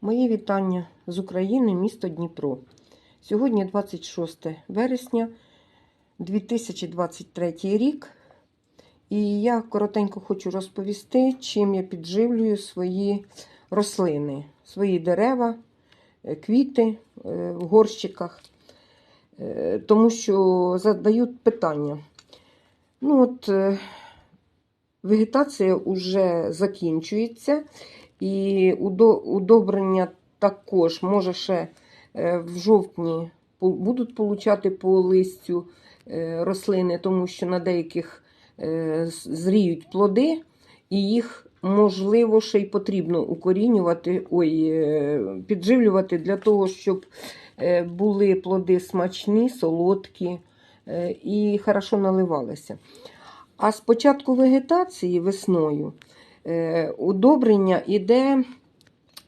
Мої вітання з України, місто Дніпро. Сьогодні 26 вересня 2023 рік. І я коротенько хочу розповісти, чим я підживлюю свої рослини, свої дерева, е, квіти е, в горщиках, Е, тому що задають питання. Ну от, вегетація вже закінчується, і удобрення також може ще е, в жовтні будуть получати по листю е, рослини, тому що на деяких е, зріють плоди, і їх можливо ще й потрібно укорінювати, ой, підживлювати для того, щоб були плоди смачні, солодкі і хорошо наливалися. А з початку вегетації весною удобрення іде,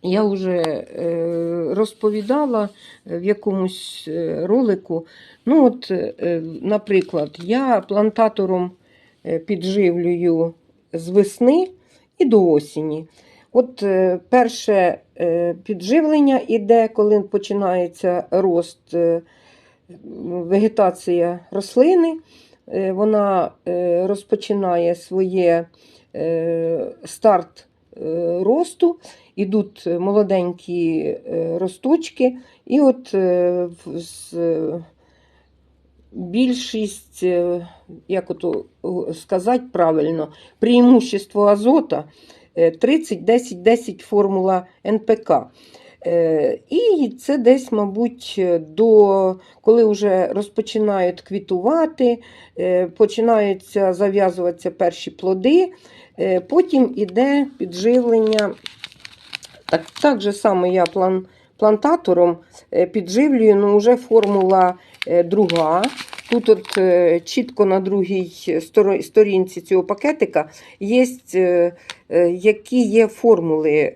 я вже е, розповідала в якомусь е, ролику. Ну, от, е, наприклад, я плантатором е, підживлюю з весни і до осені. От е, перше е, підживлення іде, коли починається рост, е, вегетація рослини. Е, Вона е, розпочинає своє е, старт е, росту, ідуть молоденькі е, росточки, і от е, е, більшість, е, як ото е, сказати правильно, преимущество азота е, 30, 10, 10 формула НПК. Е, І це десь, мабуть, до коли вже розпочинають квітувати, е, починаються зав'язуватися перші плоди, е, потім іде підживлення. Так, так же само я план, плантатором підживлюю, ну вже формула друга. Тут от чітко на другій сторінці цього пакетика є, які є формули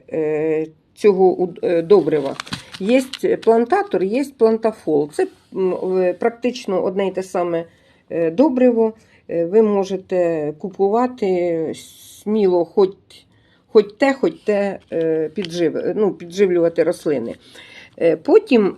цього е, добрива. Є плантатор, є плантафол. Це практично одне й те саме е, добриво. Е, Ви можете купувати сміло хоч, хоч те, хоч те піджив, ну, підживлювати рослини. Потім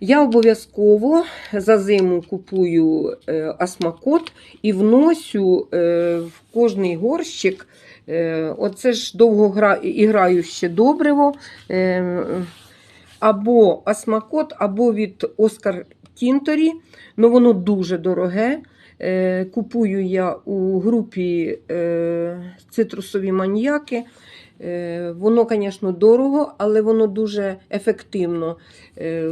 я обов'язково за зиму купую асмакот і вносю в кожний горщик. Е, Оце ж довго довгоіграюче добриво. е, Або асмакот, або від Оскар Тінторі. Ну, воно дуже дороге. Е, Купую я у групі цитрусові маньяки. Е, Воно, звісно, дорого, але воно дуже ефективно е,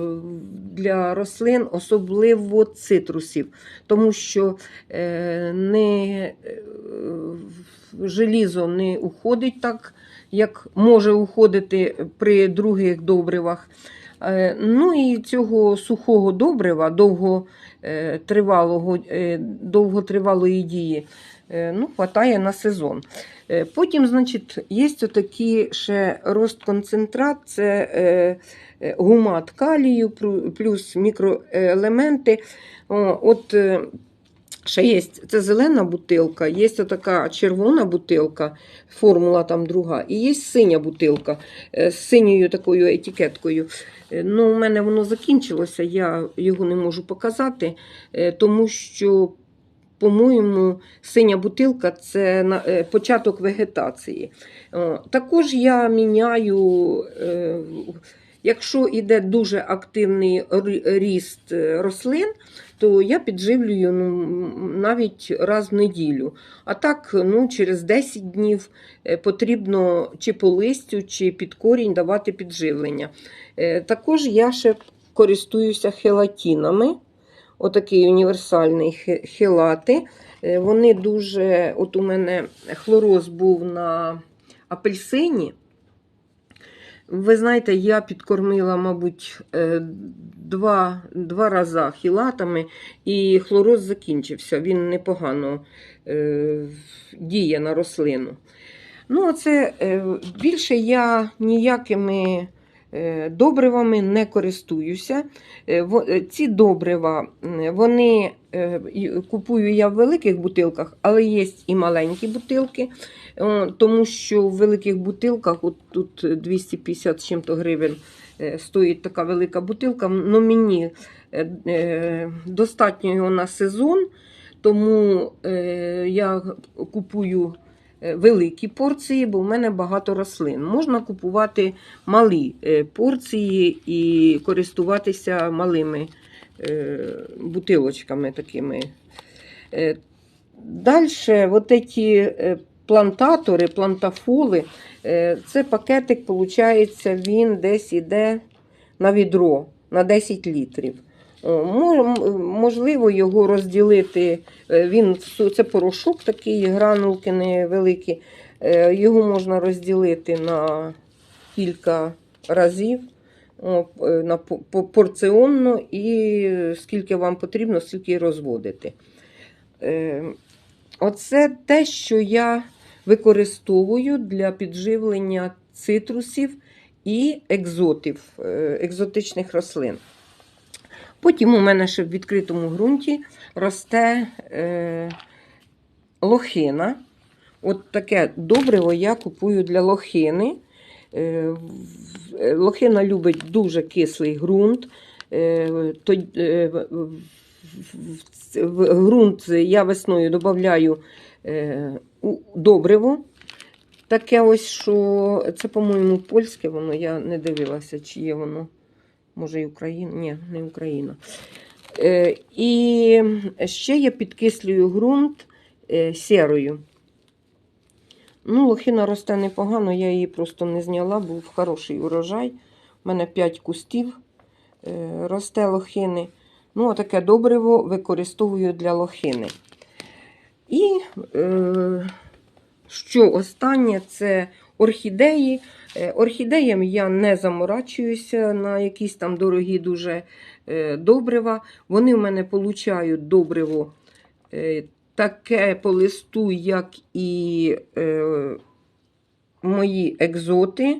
для рослин, особливо цитрусів, тому що е, не, желізо не уходить так, як може уходити при других добривах. Ну і цього сухого добрива, довготривалого, довготривалої дії, ну, хватає на сезон. Е, Потім, значить, є отакі ще розконцентрат, це е, е, гумат калію, плюс мікроелементи. От е, ще є це зелена бутилка, є така червона бутилка, формула там друга, і є синя бутилка е, з синьою такою етикеткою. Е, Ну, у мене воно закінчилося, я його не можу показати, е, тому що, по-моєму, синя бутилка це е, початок вегетації. Також я міняю. е, Якщо йде дуже активний ріст е, рослин, то я підживлюю ну, навіть раз в неділю. А так, ну, через 10 днів потрібно чи по листю, чи під корінь давати підживлення. Також я ще користуюся хелатінами. Отакий універсальний хелати. Е, Вони дуже, от у мене хлороз був на апельсині. Ви знаєте, я підкормила, мабуть, е, два, два рази хілатами, і хлороз закінчився. Він непогано е, діє на рослину. Ну, оце е, більше я ніякими Добривами не користуюся. Е, е, Ці добрива вони е, купую я в великих бутилках, але є і маленькі бутилки, тому що в великих бутилках, от тут 250 з чим-то гривень е, стоїть така велика бутилка. Ну мені е, е, достатньо його на сезон, тому е, я купую е, великі порції, бо в мене багато рослин. Можна купувати малі е, порції і користуватися малими е, бутилочками такими. Далі, от ці е, плантатори, плантафоли, е, це пакетик, виходить, він десь іде на відро на 10 літрів. М- Можливо, його розділити. е, Він це порошок такий, гранулки невеликі. Е, Його можна розділити на кілька разів е, на по- по- порціонно і скільки вам потрібно, стільки розводити. Е, Оце те, що я використовую для підживлення цитрусів і екзотів, е, екзотичних рослин. Потім у мене ще в відкритому ґрунті росте е, лохина. От таке добриво я купую для лохини. Е, Лохина любить дуже кислий ґрунт. Е, то, е, в- ґрунт я весною додаю е, добриво. Таке ось, що це, по-моєму, польське воно, я не дивилася, чи є воно. Може, і Україна? Ні, не Україна. Е, і ще я підкислюю ґрунт е, сірою. Ну, лохина росте непогано, я її просто не зняла, був хороший урожай. У мене 5 кустів е, росте лохини. Ну, таке добриво використовую для лохини. І е, що останнє це орхідеї. Е, Орхідеям я не заморачуюся на якісь там дорогі дуже е, добрива. Вони в мене получають добриво е, таке по листу, як і мої екзоти.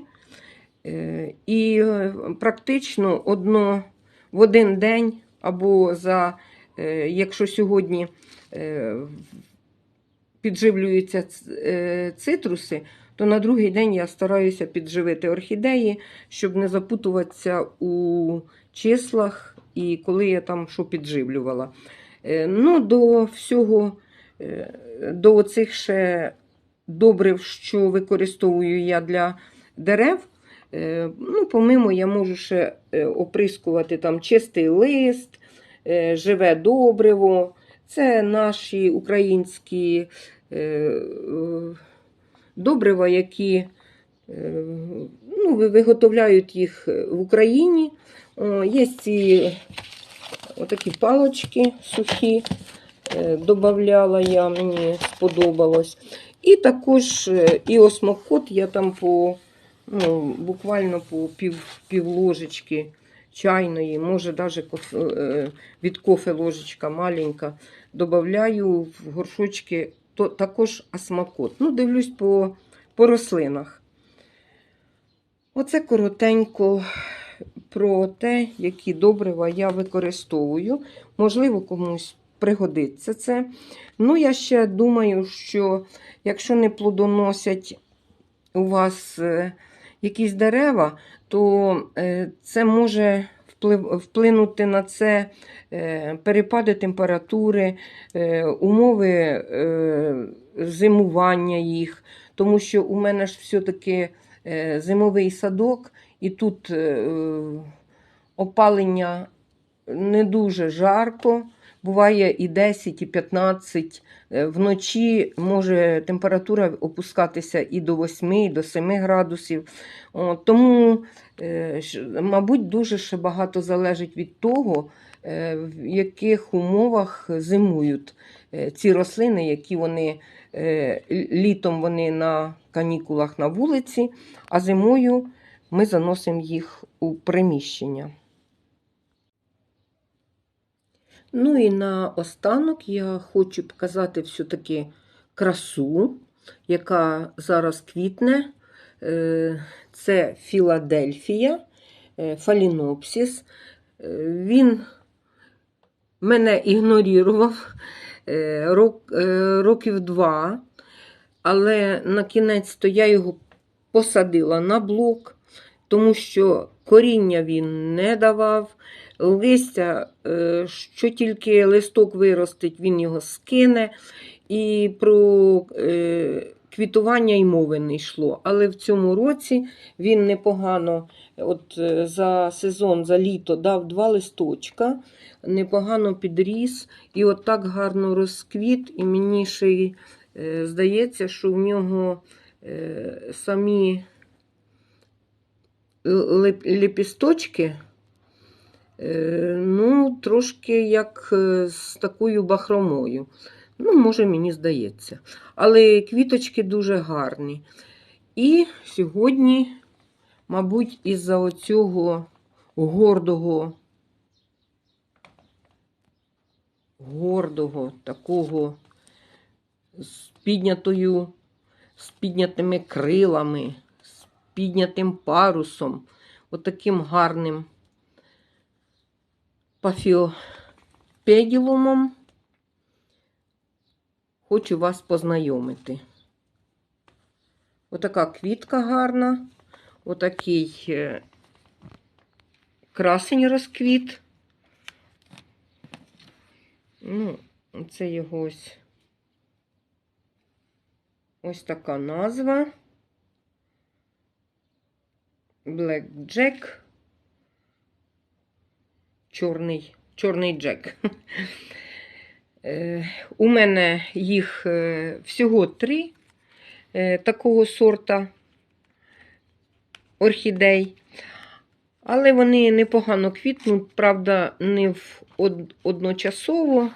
І практично одно в один день, або за, якщо сьогодні підживлюються цитруси, то на другий день я стараюся підживити орхідеї, щоб не запутуватися у числах і коли я там що підживлювала. Е, Ну, до всього, е, до оцих ще добрив, що використовую я для дерев. е, Ну, помимо, я можу ще оприскувати там чистий лист, живе добриво. Це наші українські добрива, які е, ну, виготовляють їх в Україні. Є ці отакі палочки сухі, е, додавала я, мені сподобалось. І також е, і осмокот я там по ну, буквально по пів, пів ложечки чайної, може навіть від кофе ложечка маленька. Добавляю в горшочки то, також осмокот. Ну, дивлюсь по, по рослинах. Оце коротенько про те, які добрива я використовую. Можливо, комусь пригодиться це. Ну, я ще думаю, що якщо не плодоносять у вас е, якісь дерева, то е, це може вплинути на це е, перепади температури, е, умови е, зимування їх, тому що у мене ж все-таки зимовий садок, і тут опалення не дуже жарко. Буває і 10, і 15. Е, Вночі може температура опускатися і до 8, і до 7 градусів. Тому, е, мабуть, дуже ще багато залежить від того, е, в яких умовах зимують ці рослини, які вони літом вони на канікулах на вулиці, а зимою ми заносимо їх у приміщення. Ну і на останок я хочу показати все-таки красу, яка зараз квітне. Е, Це Філадельфія. е, фалінопсис. Е, Він мене ігнорував рок, років два, але на кінець то я його посадила на блок, тому що коріння він не давав. Листя, е, що тільки листок виростить, він його скине. І про е, квітування й мови не йшло. Але в цьому році він непогано, от е, за сезон, за літо дав два листочка, непогано підріс і от так гарно розквіт. І мені ще й здається, що в нього самі леп- лепісточки. Е, Ну, трошки як е, з такою бахромою. Ну, може, мені здається. Але квіточки дуже гарні. І сьогодні, мабуть, із-за оцього гордого, гордого такого з піднятою, з піднятими крилами, з піднятим парусом, отаким гарним пафіопеділумом хочу вас познайомити. Отака квітка гарна, отакий е, красень розквіт. Ну, це його ось ось така назва. Black Jack. Чорний, чорний Джек. Е, У мене їх е, всього три е, такого сорта орхідей. Але вони непогано квітнуть, правда, не в од- одночасово.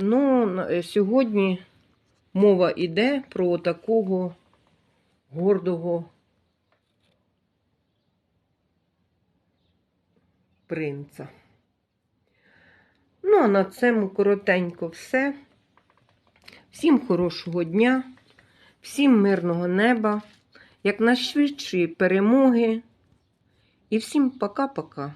Ну, сьогодні мова йде про такого гордого принца. Ну, а на цьому коротенько все. Всім хорошого дня, всім мирного неба, якнайшвидшої перемоги. І всім пока-пока.